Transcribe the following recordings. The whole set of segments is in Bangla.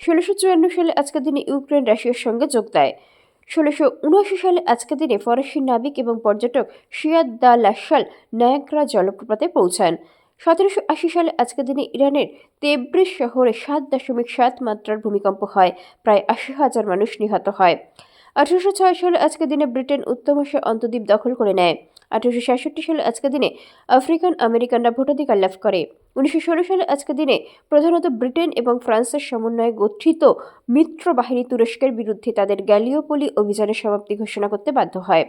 ষোলোশো চুয়ান্ন সালে আজকের দিনে ইউক্রেন রাশিয়ার সঙ্গে যোগ দেয়। ষোলোশো উনআশি সালে আজকের দিনে ফরাসি নাবিক এবং পর্যটক সিয়াদ দা লাশাল নায়াগ্রা জলপ্রপাতে পৌঁছান। সতেরোশো আশি সালে আজকের দিনে ইরানের তেব্রিজ শহরে সাত দশমিক সাত মাত্রার ভূমিকম্প হয়, প্রায় আশি হাজার মানুষ নিহত হয়। আঠারোশো ছয় সালে আজকের দিনে ব্রিটেন উত্তমাসে অন্তদ্বীপ দখল করে নেয়। আঠারোশো সাতষট্টি সালে আজকের দিনে আফ্রিকান আমেরিকানরা ভোটাধিকার লাভ করে। উনিশশো ষোলো সালে আজকের দিনে প্রধানত ব্রিটেন এবং ফ্রান্সের সমন্বয়ে গঠিত মিত্র বাহিনী তুরস্কের বিরুদ্ধে তাদের গ্যালিওপলি অভিযানের সমাপ্তি ঘোষণা করতে বাধ্য হয়।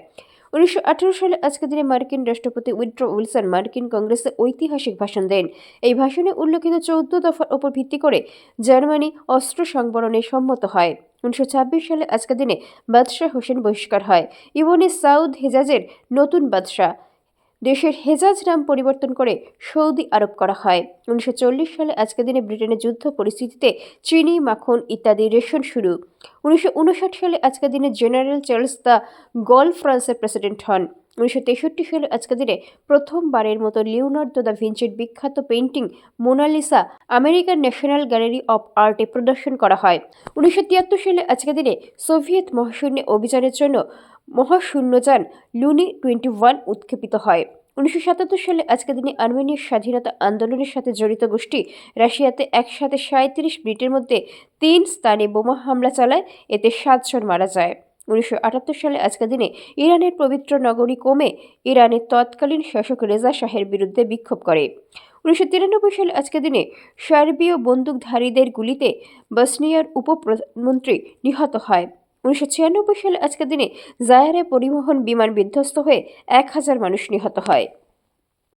উনিশশো আঠারো সালে আজকের দিনে মার্কিন রাষ্ট্রপতি উইড্রো উইলসন মার্কিন কংগ্রেসে ঐতিহাসিক ভাষণ দেন। এই ভাষণে উল্লেখিত চৌদ্দ দফার ওপর ভিত্তি করে জার্মানি অস্ত্র সংবরণে সম্মত হয়। উনিশশো ছাব্বিশ সালে আজকের দিনে বাদশাহ হোসেন বহিষ্কার হয়। ইবনে সাউদ হেজাজের নতুন বাদশাহ। দেশের হেজাজ নাম পরিবর্তন করে সৌদি আরব করা হয়। উনিশশো চল্লিশ সালে আজকের দিনে ব্রিটেনের যুদ্ধ পরিস্থিতিতে চিনি, মাখন ইত্যাদি রেশন শুরু। উনিশশো উনষাট সালে আজকের দিনে জেনারেল চার্লস দ্য গল ফ্রান্সের প্রেসিডেন্ট হন। উনিশশো তেষট্টি সালে আজকের দিনে প্রথমবারের মতো লিওনার্দো দ্য ভিঞ্চের বিখ্যাত painting Mona Lisa American National Gallery of আর্টে প্রদর্শন করা হয়। উনিশশো তিয়াত্তর সালে আজকের দিনে সোভিয়েত মহাশূন্য অভিযানের জন্য মহাশূন্যযান লুনি টোয়েন্টি ওয়ান উৎক্ষেপিত হয়। উনিশশো সাতাত্তর সালে আজকের দিনে আর্মেনিয়ার স্বাধীনতা আন্দোলনের সাথে জড়িত গোষ্ঠী রাশিয়াতে একসাথে সাঁত্রিশ মিনিটের মধ্যে তিন স্থানে বোমা হামলা চালায়। এতে সাতজন মারা যায়। উনিশশো আটাত্তর সালে আজকের দিনে ইরানের পবিত্র নগরী কোমে ইরানের তৎকালীন শাসক রেজা শাহের বিরুদ্ধে বিক্ষোভ করে। উনিশশো তিরানব্বই সালে আজকের দিনে সার্বীয় বন্দুকধারীদের গুলিতে বসনিয়ার উপপ্রধানমন্ত্রী নিহত হয়। উনিশশো ছিয়ানব্বই সালে আজকের দিনে জায়ারে পরিবহন বিমান বিধ্বস্ত হয়ে এক হাজার মানুষ নিহত হয়।